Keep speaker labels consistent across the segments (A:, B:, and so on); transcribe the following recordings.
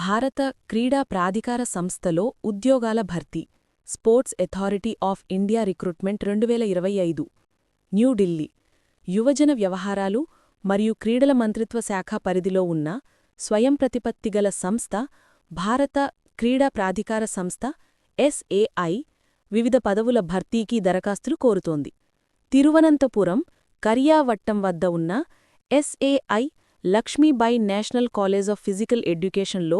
A: భారత క్రీడా ప్రాధికార సంస్థలో ఉద్యోగాల భర్తీ sports authority of India recruitment రెండు వేల ఇరవై ఐదు న్యూఢిల్లీ. యువజన వ్యవహారాలు మరియు క్రీడల మంత్రిత్వ శాఖ పరిధిలో ఉన్న స్వయం ప్రతిపత్తిగల సంస్థ భారత క్రీడా ప్రాధికార సంస్థ ఎస్ఏఐ వివిధ పదవుల భర్తీకి దరఖాస్తులు కోరుతోంది. తిరువనంతపురం కరియావట్టం వద్ద ఉన్న SAI Lakshmibai national college of physical ఎడ్యుకేషన్లో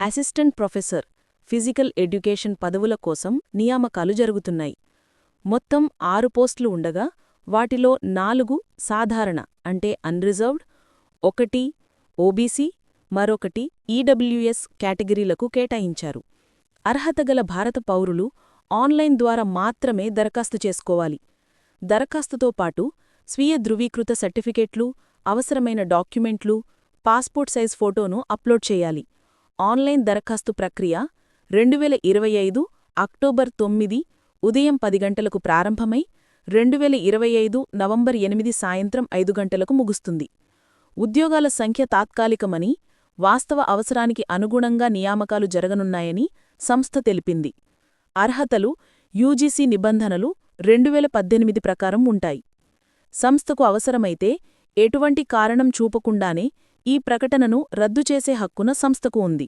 A: అసిస్టెంట్ ప్రొఫెసర్ ఫిజికల్ ఎడ్యుకేషన్ పదవుల కోసం నియామకాలు జరుగుతున్నాయి. మొత్తం ఆరు పోస్టులు ఉండగా వాటిలో నాలుగు సాధారణ అంటే అన్రిజర్వ్డ్ ఒకటి ఓబీసీ మరొకటి ఈడబ్ల్యూఎస్ కేటగిరీలకు కేటాయించారు. అర్హతగల భారత పౌరులు ఆన్లైన్ ద్వారా మాత్రమే దరఖాస్తు చేసుకోవాలి. దరఖాస్తుతో పాటు స్వీయ ధృవీకృత సర్టిఫికెట్లు అవసరమైన డాక్యుమెంట్లు పాస్పోర్ట్ సైజ్ ఫోటోను అప్లోడ్ చేయాలి. ఆన్లైన్ దరఖాస్తు ప్రక్రియ రెండు వేల ఇరవై ఐదు అక్టోబర్ తొమ్మిది ఉదయం పది గంటలకు ప్రారంభమై రెండు వేల ఇరవై ఐదు నవంబర్ ఎనిమిది సాయంత్రం ఐదు గంటలకు ముగుస్తుంది. ఉద్యోగాల సంఖ్య తాత్కాలికమని వాస్తవ అవసరానికి అనుగుణంగా నియామకాలు జరగనున్నాయని సంస్థ తెలిపింది. అర్హతలు యూజీసీ నిబంధనలు రెండు ప్రకారం ఉంటాయి. సంస్థకు అవసరమైతే ఎటువంటి కారణం చూపకుండానే ఈ ప్రకటనను రద్దు చేసే హక్కున సంస్థకు ఉంది.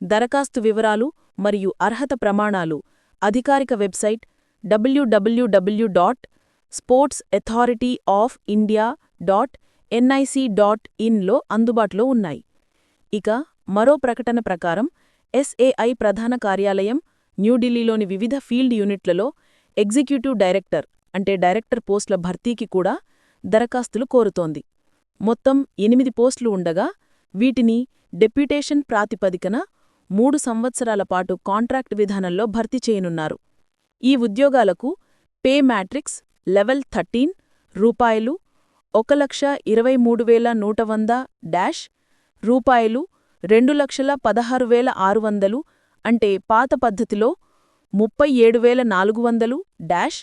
A: దరఖాస్తు వివరాలు మరియు అర్హత ప్రమాణాలు అధికారిక website WWW dot sports authority of India dot NIC dot ఇన్లో అందుబాటులో ఉన్నాయి. ఇక మరో ప్రకటన ప్రకారం ఎస్ఏఐ ప్రధాన కార్యాలయం న్యూఢిల్లీలోని వివిధ ఫీల్డ్ యూనిట్లలో ఎగ్జిక్యూటివ్ డైరెక్టర్ అంటే డైరెక్టర్ పోస్టుల భర్తీకి కూడా దరఖాస్తులు కోరుతోంది. మొత్తం ఎనిమిది పోస్టులు ఉండగా వీటిని డెప్యుటేషన్ ప్రాతిపదికన మూడు సంవత్సరాల పాటు కాంట్రాక్ట్ విధానంలో భర్తీ చేయనున్నారు. ఈ ఉద్యోగాలకు పే మ్యాట్రిక్స్ లెవెల్ థర్టీన్ రూపాయలు ఒక లక్ష ఇరవై మూడు వేల నూట వంద డాష్ రూపాయలు రెండు లక్షల పదహారు వేల ఆరు వందలు అంటే పాత పద్ధతిలో ముప్పై ఏడు వేల నాలుగు వందలు డాష్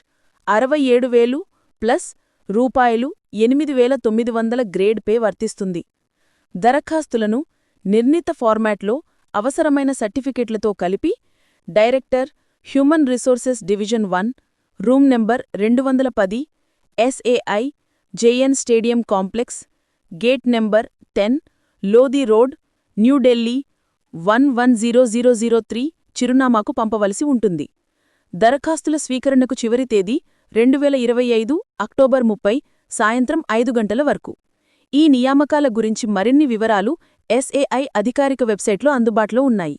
A: అరవై ఏడు వేలు ప్లస్ రూపాయలు ఎనిమిది వేల తొమ్మిది వందల గ్రేడ్ పే వర్తిస్తుంది. దరఖాస్తులను నిర్ణీత ఫార్మాట్లో అవసరమైన సర్టిఫికెట్లతో కలిపి director human resources division one room number రెండు వందల పది SAI JN stadium complex gate number ten Lodhi road New Delhi one one zero zero zero three చిరునామాకు పంపవలసి ఉంటుంది. దరఖాస్తుల స్వీకరణకు చివరి తేదీ రెండు వేల ఇరవై ఐదు అక్టోబర్ ముప్పై సాయంత్రం ఐదు గంటల వరకు. ఈ నియామకాల గురించి మరిన్ని వివరాలు ఎస్ఏఐ అధికారిక వెబ్సైట్లో అందుబాటులో ఉన్నాయి.